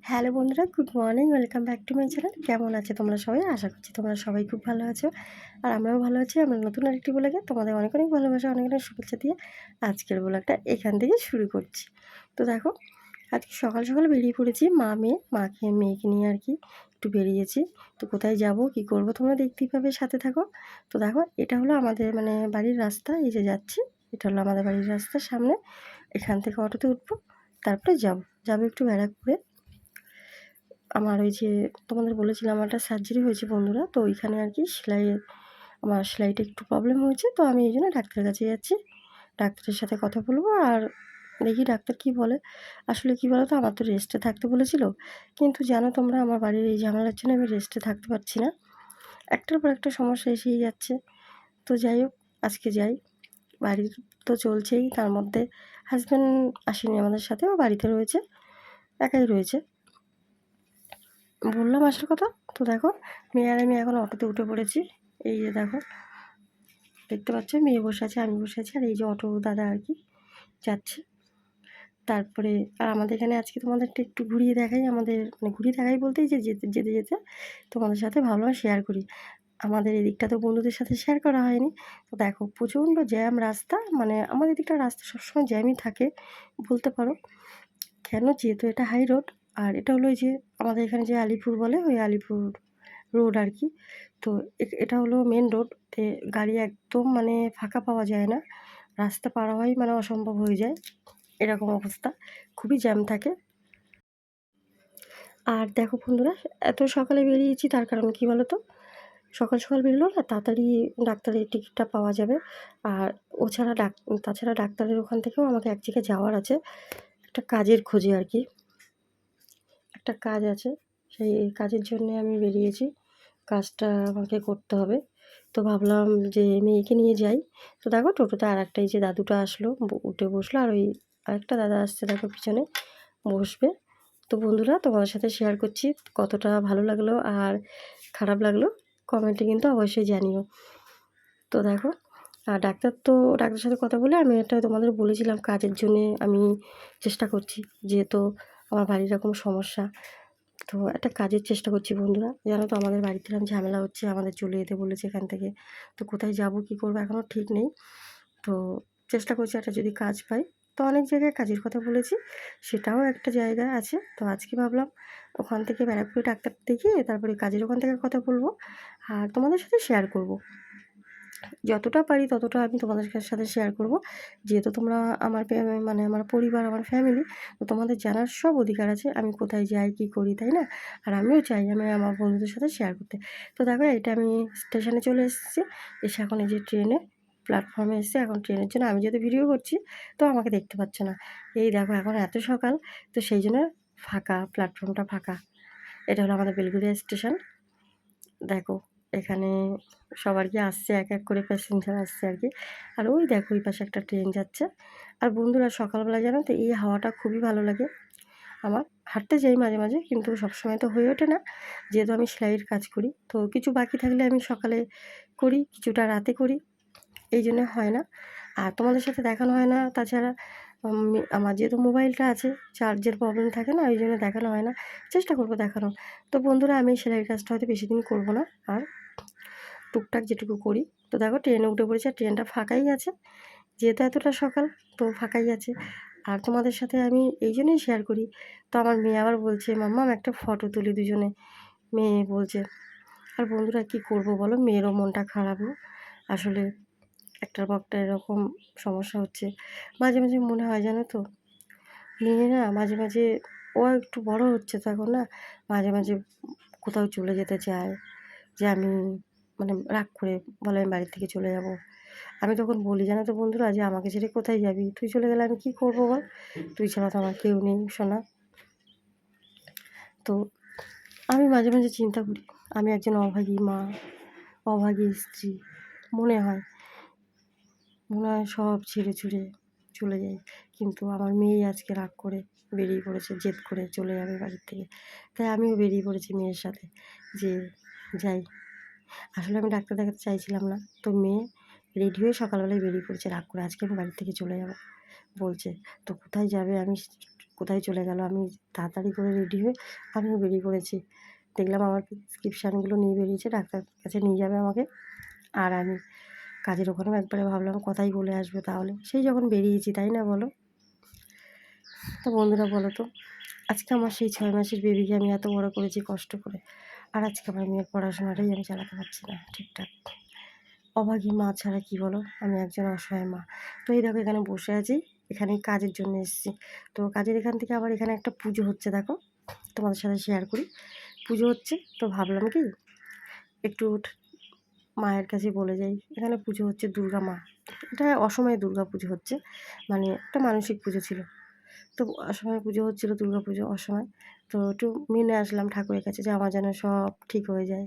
Hello বন্ধুরা, good morning, welcome back to my channel. কেমন আছে তোমরা সবাই? আশা করছি তোমরা সবাই খুব ভালো আছো। আর আমরাও ভালো আছি। আমরা নতুন আরেকটি ব্লগে তোমাদের অনেক অনেক ভালোবাসা, অনেক অনেক শুভেচ্ছা দিয়ে আজকের ব্লগটা এখান থেকে শুরু করছি। তো দেখো, আজকে সকাল সকাল বেরিয়ে পড়েছি মা মেয়ে, মাকে, মেয়েকে নিয়ে আর কি একটু বেরিয়েছি। তো কোথায় যাব, কি করব তোমরা দেখতেই পাবে, সাথে থাকো। তো দেখো, এটা হলো আমাদের মানে বাড়ির রাস্তা, এই যে যাচ্ছি, এটা হলো আমাদের বাড়ির রাস্তার সামনে। এখান থেকে অটোতে উঠবো, তারপরে যাব। যাব একটু ব্যারাকপুরে। আমার ওই যে তোমাদের বলেছিলাম আমার একটা সার্জারি হয়েছে বন্ধুরা, তো ওইখানে আর কি সেলাইয়ের আমার সেলাইটা একটু প্রবলেম হয়েছে, তো আমি এই জন্য ডাক্তারের কাছে যাচ্ছি। ডাক্তারের সাথে কথা বলব আর দেখি ডাক্তার কি বলে। আসলে কি বলো তো আমার তো রেস্টে থাকতে বলেছিল, কিন্তু জানো তোমরা, আমার বাড়ির এই ঝামেলার জন্য আমি রেস্টে থাকতে পারছি না। একটার পর একটা সমস্যা এসেই যাচ্ছে। তো যাই হোক, আজকে যাই। বাড়ির তো চলছেই, তার মধ্যে হাজব্যান্ড আসেনি আমাদের সাথে বাড়িতে রয়েছে, একাই রয়েছে। বললাম আসার কথা? তো দেখো, মেয়ে আর আমি এখন অটোতে উঠে পড়েছি। এই যে দেখো, দেখতে পাচ্ছ? মেয়ে বসে আছে, আমি বসে আছি, আর এই যে অটো দাদা আর কি যাচ্ছে। তারপরে, আর আমাদের এখানে আজকে তোমাদেরটা একটু ঘুরিয়ে দেখাই, আমাদের মানে ঘুরিয়ে দেখাই বলতেই যে যেতে যেতে যেতে তোমাদের সাথে ভালোভাবে শেয়ার করি। আমাদের এদিকটা তো বন্ধুদের সাথে শেয়ার করা হয়নি। তো দেখো, প্রচণ্ড জ্যাম রাস্তা মানে আমাদের এদিকটা রাস্তা সবসময় জ্যামই থাকে, বলতে পারো। কেন যেহেতু এটা হাই রোড আর এটা হলো যে আমাদের এখানে যে আলিপুর বলে, ওই আলিপুর রোড আর কি। তো এটা হলো মেন রোড তে গাড়ি একদম মানে ফাঁকা পাওয়া যায় না। রাস্তা পার হওয়াই মানে অসম্ভব হয়ে যায়। এরকম অবস্থা, খুবই জ্যাম থাকে। আর দেখো বন্ধুরা, এত সকালে বেরিয়েছি তার কারণ কি বলো তো সকাল সকাল বেরোলো না, তাড়াতাড়ি ডাক্তারের টিকিটটা পাওয়া যাবে। আর ও ছাড়া ডাক, তাছাড়া ডাক্তারের ওখান থেকেও আমাকে এক জায়গায় যাওয়ার আছে। একটা কাজের খোঁজে আর কি। একটা কাজ আছে, সেই কাজের জন্যে আমি বেরিয়েছি। কাজটা আমাকে করতে হবে। তো ভাবলাম যে মেয়েকে নিয়ে যাই। তো দেখো টোটোতে আর একটা এই যে দাদুটা আসলো উঠে বসল, আর ওই আরেকটা দাদা আসছে দেখো পিছনে বসবে। তো বন্ধুরা, তোমাদের সাথে শেয়ার করছি কতটা ভালো লাগল আর খারাপ লাগল কমেন্টে কিন্তু অবশ্যই জানিও। তো দেখো, আর ডাক্তার তো, ডাক্তারের সাথে কথা বলে আমি একটা তোমাদের বলেছিলাম কাজের জন্যে আমি চেষ্টা করছি। যেহেতু আমার বাড়ির এরকম সমস্যা। তো একটা কাজের চেষ্টা করছি বন্ধুরা। জানো তো আমাদের বাড়িতে এরকম ঝামেলা হচ্ছে, আমাদের চলে যেতে বলেছে এখান থেকে। তো কোথায় যাব, কি করব এখনও ঠিক নেই। তো চেষ্টা করছি একটা যদি কাজ পাই। তো অনেক জায়গায় কাজের কথা বলেছি, সেটাও একটা জায়গায় আছে। তো আজকে ভাবলাম ওখান থেকে ব্যারাকপুরে ডাক্তার দেখিয়ে তারপরে কাজের ওখান থেকে কথা বলব আর তোমাদের সাথে শেয়ার করব। যতটা পারি ততটা আমি তোমাদের সাথে শেয়ার করব। যেহেতু তোমরা আমার মানে আমার পরিবার, আমার ফ্যামিলি তো তোমাদের জানার সব অধিকার আছে, আমি কোথায় যাই, কী করি, তাই না? আর আমিও চাই আমি আমার বন্ধুদের সাথে শেয়ার করতে। তো দেখো, এটা আমি স্টেশনে চলে এসেছি। এসে এখন এই যে ট্রেনে প্ল্যাটফর্মে এসে এখন ট্রেনের জন্য আমি যেহেতু ভিডিও করছি, তো আমাকে দেখতে পাচ্ছ না। এই দেখো, এখন এত সকাল, তো সেই জন্য ফাঁকা প্ল্যাটফর্মটা ফাঁকা। এটা হলো আমাদের বেলগুড়িয়া স্টেশন দেখো। এখানে সবার কি আসছে, এক এক করে প্যাসেঞ্জার আসছে আর কি। আর ওই দেখো, ওই পাশে একটা ট্রেন যাচ্ছে। আর বন্ধুরা, সকালবেলা জানো তো, এই হাওয়াটা খুবই ভালো লাগে। আমার হাঁটতে যাই মাঝে মাঝে, কিন্তু সবসময় তো হয়ে ওঠে না। যেহেতু আমি সেলাইয়ের কাজ করি, তো কিছু বাকি থাকলে আমি সকালে করি, কিছুটা রাতে করি। এই জন্য হয় না। আর তোমাদের সাথে দেখানো হয় না, তাছাড়া আমার যেহেতু মোবাইলটা আছে চার্জের প্রবলেম থাকে না, ওই জন্য দেখানো হয় না। চেষ্টা করব দেখানো তো বন্ধুরা, আমি সেলাইয়ের কাজটা হয়তো বেশি দিন করব না। আর টুকটাক যেটুকু করি। তো দেখো ট্রেনে উঠে পড়েছে ট্রেনটা ফাঁকাই আছে। যেহেতু এতটা সকাল, তো ফাঁকাই আছে। আর তোমাদের সাথে আমি এই জন্যই শেয়ার করি। তো আমার মেয়ে আবার বলছে মাম্মাম একটা ফটো তুলি দুজনে। মেয়ে বলছে, আর বন্ধুরা, কি করব বলো? মেয়েরও মনটা খারাপ আসলে একটার পর এরকম সমস্যা হচ্ছে। মাঝে মাঝে মনে হয় জানো তো, মেয়ে না মাঝে মাঝে, ও একটু বড় হচ্ছে তখন না, মাঝে মাঝে কোথাও চলে যেতে চায় যে আমি মানে রাগ করে বলে, আমি বাড়ির থেকে চলে যাব। আমি তখন বলি, জানো তো বন্ধুরা, যে আমাকে ছেড়ে কোথায় যাবি? তুই চলে গেলে আমি কী করব বল? তুই ছাড়া তো আমার কেউ নেই শোনা তো আমি মাঝে মাঝে চিন্তা করি, আমি একজন অভাগী মা, অভাগী স্ত্রী, মনে হয় মনে হয় সব ছেড়ে ছুড়ে চলে যাই। কিন্তু আমার মেয়েই আজকে রাগ করে বেরিয়ে পড়েছে, জেদ করে চলে যাবে বাড়ির থেকে। তাই আমিও বেরিয়ে পড়েছি মেয়ের সাথে যে যাই। আসলে আমি ডাক্তার দেখাতে চাইছিলাম না। তো মেয়ে রেডি হয়ে সকালবেলায় বেরিয়ে পড়েছে। রাগ করে আজকে আমি বাড়ি থেকে চলে যাব। বলছে, তো কোথায় যাবে? আমি কোথায় চলে গেল? আমি তাড়াতাড়ি করে রেডি হয়ে আমিও বেরিয়ে পড়েছি। দেখলাম আমার প্রেসক্রিপশানগুলো নিয়ে বেরিয়েছে, ডাক্তার কাছে নিয়ে যাবে আমাকে। আর আমি কাজের ওখানেও একবারে ভাবলাম, কথাই বলে আসবে তাহলে। সেই যখন বেরিয়েছি, তাই না বলো? তো বন্ধুরা বলো তো, আজকে আমার সেই ছয় মাসের বেবিকে আমি এত বড় করেছি কষ্ট করে? আর আজকে আমার মেয়ের পড়াশোনাটাই আমি চালাতে পারছি না ঠিকঠাক। অভাগী মা ছাড়া কি বলো? আমি একজন অসহায় মা। তো এই দেখো এখানে বসে আছি এখানে কাজের জন্য এসেছি। তো কাজের এখান থেকে আবার এখানে একটা পুজো হচ্ছে দেখো, তোমাদের সাথে শেয়ার করি। পুজো হচ্ছে, তো ভাবলাম কি, একটু মায়ের কাছে বলে যাই। এখানে পুজো হচ্ছে দুর্গা মা। এটা অসময়ে দুর্গা পুজো হচ্ছে মানে একটা মানসিক পুজো ছিল। তো অসময়ে পুজো হচ্ছিল, দুর্গা পুজো অসময় তো একটু মেনে আসলাম ঠাকুরের কাছে যে আমার যেন সব ঠিক হয়ে যায়।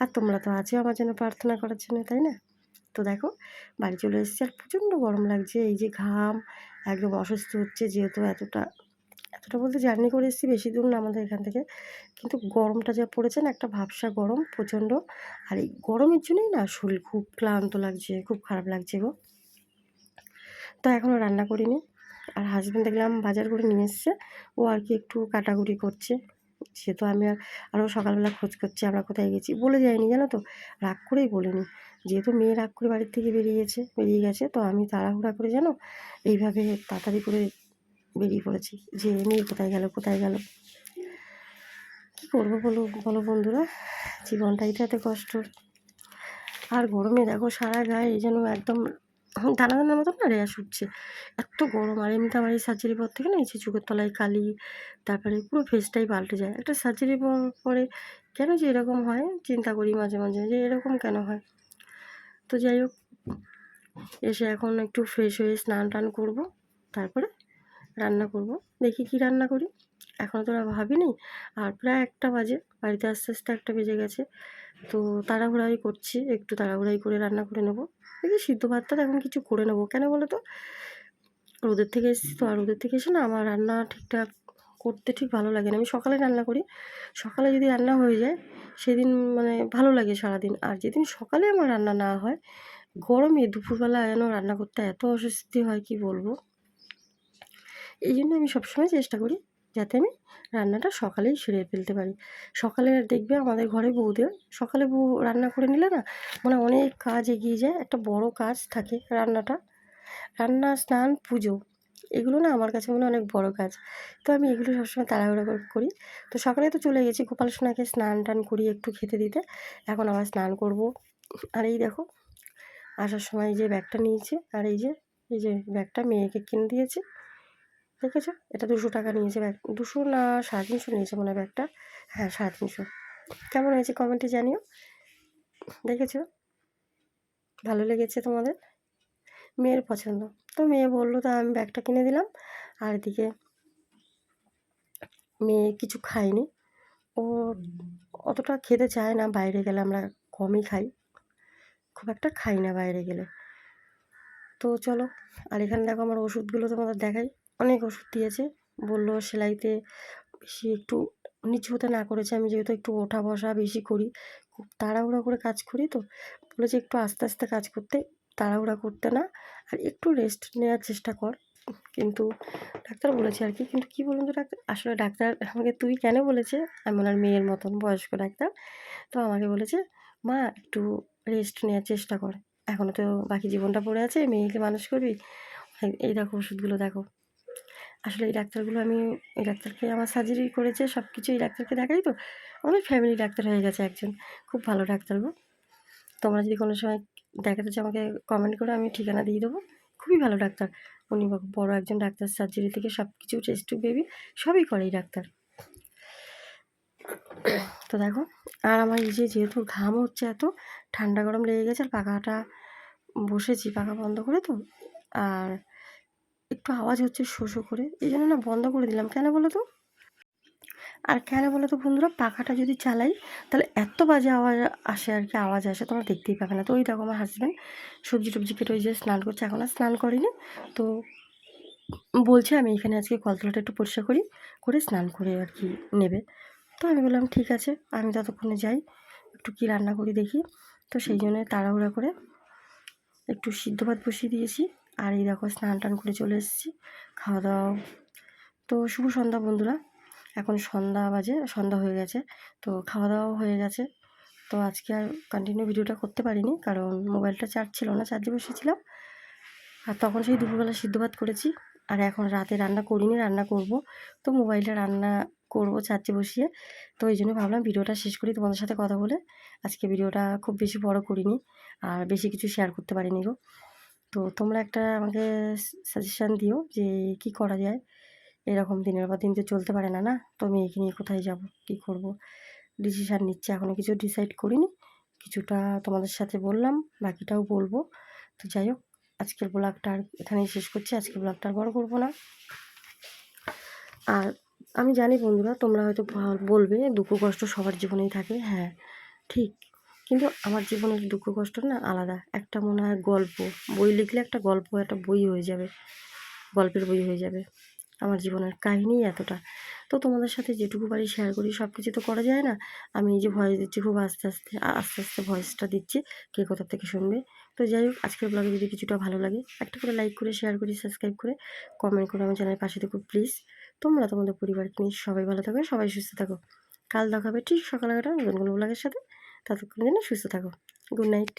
আর তোমরা তো আছো আমার জন্য প্রার্থনা করার জন্য, তাই না? তো দেখো, বাড়ি চলে এসেছি। আর প্রচণ্ড গরম লাগছে, এই যে ঘাম, একদম অসুস্থ হচ্ছে যেহেতু এতটা এতটা বলতে জার্নি করে এসেছি, বেশি দূর না আমাদের এখান থেকে। কিন্তু গরমটা যা পড়েছে না, একটা ভাবসা গরম প্রচণ্ড। আর এই গরমের জন্যই না শরীর খুব ক্লান্ত লাগছে, খুব খারাপ লাগছে গো। তো এখনও রান্না করিনি। আর হাজব্যান্ড দেখলাম বাজার করে নিয়ে এসছে। ও আর কি একটু কাটাকুটি করছে। যেহেতু আমি আর আরও সকালবেলা খোঁজ করছি আমরা কোথায় গেছি। বলে যাইনি জানো তো? রাগ করেই বলিনি। যেহেতু মেয়ে রাগ করে বাড়ির থেকে বেরিয়েছে বেরিয়ে গেছে, তো আমি তাড়াহুড়া করে জানো এইভাবে তাড়াতাড়ি করে বেরিয়ে পড়েছি যে মেয়ে কোথায় গেল কোথায় গেল? কী করব বলো বলো বন্ধুরা? জীবনটাই তো এত কষ্ট আর গরমে দেখো সারা গায়ে যেন একদম দানা দানার মতো না রেয়াস উঠছে। এত গরম, আর এমনিতে আমার এই সার্জারির পর থেকে না এই যে চোখের তলায় কালি, তারপরে পুরো ফেসটাই পাল্টে যায়। একটা সার্জারি পরে কেন যে এরকম হয়? চিন্তা করি মাঝে মাঝে যে এরকম কেন হয়? তো যাই হোক, এসে এখন একটু ফ্রেশ হয়ে স্নান টান করব, তারপরে রান্না করব। দেখি কি রান্না করি। এখনও তো ভাবিনি। আর প্রায় একটা বাজে, বাড়িতে আস্তে আস্তে একটা বেজে গেছে। তো তাড়াহুড়াই করছি, একটু তাড়াহুড়াই করে রান্না করে নেব। দেখি সিদ্ধ ভাতটা এখন কিছু করে নেব, কেন বলো তো? রোদের থেকে এসেছি তো, আর রোদের থেকে এসে না আমার রান্না ঠিকঠাক করতে ঠিক ভালো লাগে না। আমি সকালে রান্না করি, সকালে যদি রান্না হয়ে যায়, সেদিন মানে ভালো লাগে সারাদিন। আর যেদিন সকালে আমার রান্না না হয়, গরমে দুপুরবেলা যেন রান্না করতে এত অস্বস্তি হয়, কি বলব? এই জন্য আমি সবসময় চেষ্টা করি যাতে আমি রান্নাটা সকালেই সেরে ফেলতে পারি। সকালে দেখবে আমাদের ঘরে বউদের সকালে বউ রান্না করে নিলে না মানে অনেক কাজ এগিয়ে যায়, একটা বড় কাজ থাকে রান্নাটা। রান্না, স্নান, পুজো, এগুলো না আমার কাছে মনে অনেক বড় কাজ। তো আমি এগুলো সবসময় তাড়াহুড়া করি তো সকালে তো চলে গেছি গোপাল সোনাকে স্নান টান করি একটু খেতে দিতে। এখন আবার স্নান করব। আর এই দেখো, আসার সময় যে ব্যাগটা নিয়েছে, আর এই যে এই যে ব্যাগটা মেয়েকে কিনে দিয়েছে। দেখেছ? এটা দুশো টাকা নিয়েছে ব্যাগ দুশো না সাড়ে তিনশো নিয়েছে মনে হয় ব্যাগটা হ্যাঁ সাড়ে তিনশো। কেমন হয়েছে কমেন্টে জানিও। দেখেছ? ভালো লেগেছে তোমাদের? মেয়ের পছন্দ। তো মেয়ে বলল, তা আমি ব্যাগটা কিনে দিলাম। আর এদিকে মেয়ে কিছু খায়নি। ও অতটা খেতে চায় না, বাইরে গেলে আমরা কমই খাই। খুব একটা খাই না বাইরে গেলে। তো চলো, আর এখানে দেখো আমার ওষুধগুলো তোমাদের দেখাই। অনেক ওষুধ দিয়েছে। বলল, সেলাইতে বেশি একটু নিচু হতে না করেছে। আমি যেহেতু একটু ওঠা বসা বেশি করি, খুব তাড়াহুড়া করে কাজ করি তো, বলেছে একটু আস্তে আস্তে কাজ করতে, তাড়াহুড়া করতে না, আর একটু রেস্ট নেওয়ার চেষ্টা কর। কিন্তু ডাক্তার বলেছে আর কি, কিন্তু কী বলুন তো ডাক্তার, আসলে ডাক্তার আমাকে তুই কেন বলেছে? আমি ওনার মেয়ের মতন বয়স্ক ডাক্তার। তো আমাকে বলেছে, মা, একটু রেস্ট নেওয়ার চেষ্টা কর। এখনও তো বাকি জীবনটা পড়ে আছে, মেয়েকে মানুষ করবি? এই দেখো ওষুধগুলো দেখো। আসলে এই ডাক্তারগুলো আমি, এই ডাক্তারকে আমার সার্জারি করেছে সব কিছু এই ডাক্তারকে দেখাই তো। আমাদের ফ্যামিলি ডাক্তার হয়ে গেছে একজন। খুব ভালো ডাক্তার গো। তোমরা যদি কোনো সময় দেখাতে চাও আমাকে কমেন্ট করে, আমি ঠিকানা দিয়ে দেবো। খুবই ভালো ডাক্তার। উনি বড় একজন ডাক্তার। সার্জারি থেকে সব কিছু টেস্ট টু বেবি সবই করে এই ডাক্তার। তো দেখো, আর আমার এই যে যেহেতু ঘাম হচ্ছে এত, ঠান্ডা গরম লেগে গেছে, আর পাখাটা বসেছি, পাখা বন্ধ করে তো। আর একটু আওয়াজ হচ্ছে শোষো করে। এই জন্য না বন্ধ করে দিলাম। কেন বলো তো? আর কেন বলো তো বন্ধুরা, পাখাটা যদি চালাই, তাহলে এত বাজে আওয়াজ আসে আর কি, আওয়াজ আসে, তোমরা দেখতেই পাবে না। তো ওই দেখো আমার হাজব্যান্ড সবজি টবজি কেটে ওই যে স্নান করছে, এখন আর স্নান করিনি। তো বলছে আমি এখানে আজকে কলতলাটা একটু পরিষ্কার করি, করে স্নান করে আর কি নেবে। তো আমি বললাম, ঠিক আছে, আমি ততক্ষণে যাই, একটু কি রান্না করি দেখি। তো সেই জন্য তাড়াহুড়া করে একটু সিদ্ধ ভাত বসিয়ে দিয়েছি। আর এই দেখো স্নান টান করে চলে এসেছি, খাওয়া দাওয়া। তো শুভ সন্ধ্যা বন্ধুরা, এখন সন্ধ্যা বাজে, সন্ধ্যা হয়ে গেছে, তো খাওয়া দাওয়াও হয়ে গেছে। তো আজকে আর কন্টিনিউ ভিডিওটা করতে পারিনি, কারণ মোবাইলটা চার্জ ছিল না চার্জে বসেছিলাম। আর তখন সেই দুপুরবেলা সিদ্ধ ভাত করেছি, আর এখন রাতে রান্না করিনি, রান্না করব। তো মোবাইলটা রান্না করব চার্জে বসিয়ে। তো এই জন্য ভাবলাম ভিডিওটা শেষ করি, তোমাদের সাথে কথা বলে আজকে ভিডিওটা খুব বেশি বড় করিনি, আর বেশি কিছু শেয়ার করতে পারিনি গো। তো তোমরা একটা আমাকে সাজেশান দিও যে কি করা যায়। এরকম দিনের পর দিন তো চলতে পারে না না? তো মেয়েকে নিয়ে কোথায় যাব? কি করব? ডিসিশান নিচ্ছে। এখনও কিছু ডিসাইড করিনি। কিছুটা তোমাদের সাথে বললাম, বাকিটাও বলব। তো যাই হোক, আজকের ব্লগটা আর এখানেই শেষ করছি। আজকের ব্লগটা আর বড় করব না। আর আমি জানি বন্ধুরা, তোমরা হয়তো বলবে, দুঃখ কষ্ট সবার জীবনেই থাকে। হ্যাঁ ঠিক। কিন্তু আমার জীবনের দুঃখ কষ্ট না আলাদা। একটা মনে হয় গল্প। বই লিখলে একটা গল্প, একটা বই হয়ে যাবে। গল্পের বই হয়ে যাবে। আমার জীবনের কাহিনী এতটা। তো তোমাদের সাথে যেটুকু পারি শেয়ার করি সব কিছু তো করা যায় না। আমি এই যে ভয়েস দিচ্ছি, খুব আস্তে আস্তে আস্তে আস্তে ভয়েসটা দিচ্ছি, কে কোথা থেকে শুনবে। তো যাই হোক, আজকের ব্লগে যদি কিছুটা ভালো লাগে, একটা করে লাইক করে শেয়ার করি সাবস্ক্রাইব করে কমেন্ট করে আমার চ্যানেলের পাশে থেকো প্লিজ তোমরা তোমাদের পরিবারকে নিয়ে সবাই ভালো থাকবে সবাই সুস্থ থাকো। কাল দেখাবে ঠিক সকাল এগারোটা নতুন কোনো ব্লগের সাথে। ততক্ষণের যেন সুস্থ থাকো। Good night.